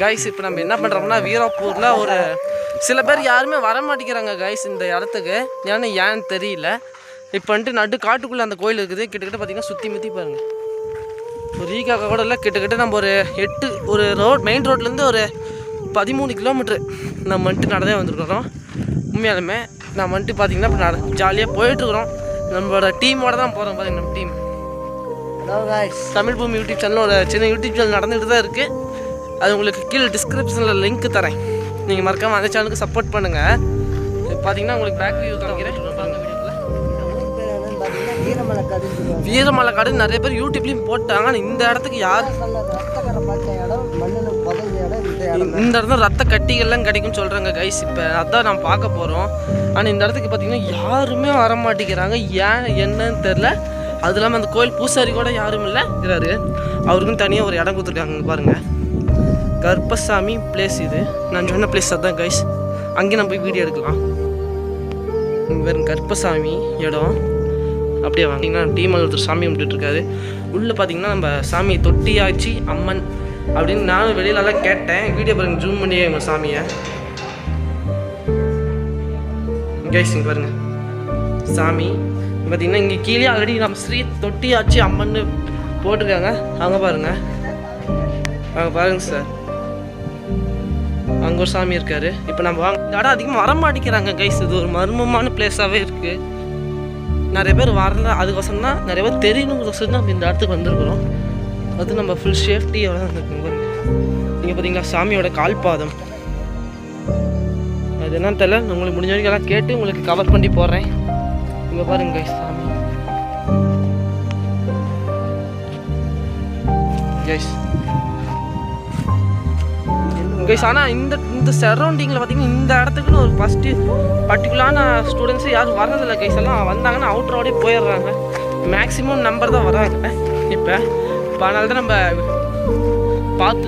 Guys இப்போ நம்ம என்ன பண்ணுறோம்னா வீராப்பூரில் ஒரு சில பேர் யாருமே வர மாட்டேங்கிறாங்க கைஸ் இந்த இடத்துக்கு. ஏன்னா ஏன்னு தெரியல. இப்போ வந்துட்டு நடு காட்டுக்குள்ளே அந்த கோயில் இருக்குது. கிட்டத்தட்ட பார்த்தீங்கன்னா சுற்றி முற்றி பாருங்கள் ஒரு ஈக்காக்கா கூட இல்லை கிட்டத்தட்ட நம்ம ஒரு எட்டு ஒரு ரோட் மெயின் ரோட்லேருந்து ஒரு பதிமூணு கிலோமீட்ரு நம்ம வந்துட்டு நடந்தே வந்திருக்கிறோம். உண்மையாலுமே நம்ம வந்துட்டு பார்த்தீங்கன்னா இப்போ நட ஜாலியாக போயிட்டுருக்குறோம். நம்மளோட டீமோட தான் போகிறோம் பார்த்தீங்கன்னா நம்ம டீம் தமிழ் பூமி யூடியூப் சேனல் ஒரு சின்ன யூடியூப் சேனல் நடந்துகிட்டு தான் இருக்குது அது உங்களுக்கு கீழே டிஸ்கிரிப்ஷனில் லிங்க் தரேன். நீங்கள் மறக்காமல் அந்த சேனலுக்கு சப்போர்ட் பண்ணுங்கள் பார்த்தீங்கன்னா உங்களுக்கு பேக் வியூ காமிக்கிறேன். பாருங்க வீரமலை வீரமலை காடு நிறைய பேர் யூடியூப்லேயும் போட்டாங்க. ஆனால் இந்த இடத்துக்கு யார்? இந்த இடம் இடத்துல ரத்த கட்டிகள்லாம் கிடைக்கும்னு சொல்கிறாங்க கைஸ் இப்போ அதான் நான் பார்க்க போகிறோம் ஆனால் இந்த இடத்துக்கு பார்த்தீங்கன்னா யாருமே வர மாட்டேங்கிறாங்க ஏன் என்னன்னு தெரில அது இல்லாமல் அந்த கோயில் பூசாரி கூட யாரும் இல்லை இருக்கிறாரு அவருக்கும் தனியாக ஒரு இடம் கொடுத்துருக்காங்க பாருங்கள் கருப்பசாமி பிளேஸ் இது. நான் சொன்ன பிளேஸ் அதான் கைஸ் அங்கே நம்ம போய் வீடியோ எடுக்கலாம். இங்கே கருப்பசாமி இடம். அப்படியே வாங்கிங்கன்னா டீம் ஒருத்தர் சாமி கும்பிட்டுட்டு உள்ளே பார்த்தீங்கன்னா நம்ம சாமி தொட்டியாச்சு அம்மன் அப்படின்னு நானும் வெளியிலலாம் கேட்டேன். வீடியோ பாருங்க ஜூம் பண்ணியே எங்கள் சாமியை. கைஸ் இங்கே பாருங்க. சாமி பார்த்தீங்கன்னா இங்கே கீழே ஆல்ரெடி நம்ம ஸ்ரீ தொட்டியாச்சி அம்மன்னு போட்டிருக்காங்க. அங்கே பாருங்க. அங்கே பாருங்க சார் ஒரு சாமி இருக்காரு. இப்போ நம்ம வாங்க இந்த இடம் அதிகமாக வர மாட்டேங்கிறாங்க கைஸ் இது ஒரு மர்மமான பிளேஸாகவே இருக்குது நிறைய பேர் வரல. அதுக்கோசரம் தான் நிறைய பேர் தெரியணுங்கிறோசரம் தான் நம்ம இந்த இடத்துக்கு வந்திருக்கிறோம். அது நம்ம ஃபுல் சேஃப்டியோட தான் நீங்கள் பார்த்தீங்களா சாமியோட கால்பாதம். அது என்னன்னு தெரியல. நான் உங்களுக்கு முடிஞ்ச வரைக்கும் எல்லாம் கேட்டு உங்களுக்கு கவர் பண்ணி போடுறேன். இங்கே பாருங்க கைஸ் சாமி. கைஸ் கைஸ் ஆனால் இந்த இந்த சரௌண்டிங்கில் பார்த்தீங்கன்னா இந்த இடத்துக்குன்னு ஒரு ஃபஸ்ட்டு பர்டிகுலரான ஸ்டூடெண்ட்ஸு யாரும் வர்றதில்ல கைஸ் எல்லாம் வந்தாங்கன்னா அவுட்ரோடே போயிடுறாங்க. மேக்ஸிமம் நம்பர் தான் வராங்க. இப்போ இப்போ அதனால தான் நம்ம பார்த்து